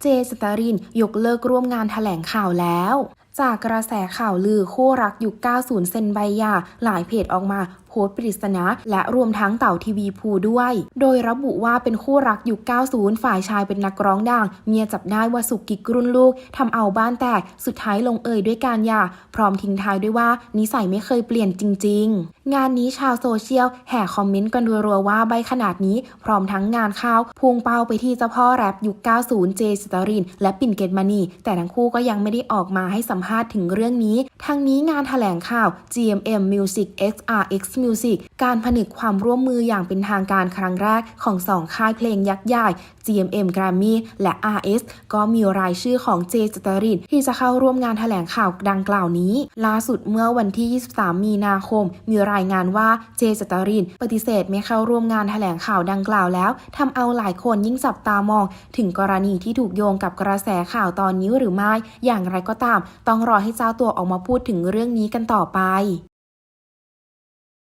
เจสตารินยกเลิกร่วมงานแถลงข่าวแล้ว จากกระแสข่าวลือคู่รักยุค 90 เซนใบยา หลายเพจออกมาโพสต์ปริศนาและรวมทั้งเต่าทีวีภูด้วย โดยระบุว่าเป็นคู่รักยุค 90 ฝ่ายชายเป็นนักร้องดัง เมียจับได้ว่าสุกกิกรุ่นลูกทำเอาบ้านแตก สุดท้ายลงเอยด้วยการหย่า พร้อมทิ้งท้ายด้วยว่า นิสัยไม่เคยเปลี่ยนจริง ๆ งานนี้ชาวโซเชียลแห่คอมเมนต์กันรัวๆว่าใบขนาดนี้ พร้อมทั้งงานข้าวพุ่งเป้าไปที่เจ้าพ่อแรปยุค 90 เจสตาริน และปิ่นเกตมานีแต่ทั้งคู่ก็ยังไม่ได้ออกมาให้สัมภาษณ์ถึงเรื่องนี้ ทั้งนี้งานแถลงข่าว GMM Music XRX Music การผนึกความร่วมมืออย่างเป็นทางการครั้งแรกของสองค่ายเพลงยักษ์ใหญ่ GMM Grammy และ RS ก็มีรายชื่อของเจสตารินที่จะเข้าร่วมงานแถลงข่าวดังกล่าวนี้ ล่าสุดเมื่อวันที่ 23 มีนาคม มีรายงานว่าเจสตารินปฏิเสธไม่เข้าร่วมงานแถลงข่าวดังกล่าวแล้วทำเอาหลายคนยิ่งจับตามอง ถึงกรณีที่ถูกโยงกับกระแสข่าวตอนนี้หรือไม่ อย่างไรก็ตาม ต้องรอให้เจ้าตัวออกมาพูดดถึงเรื่องนี้กันต่อไป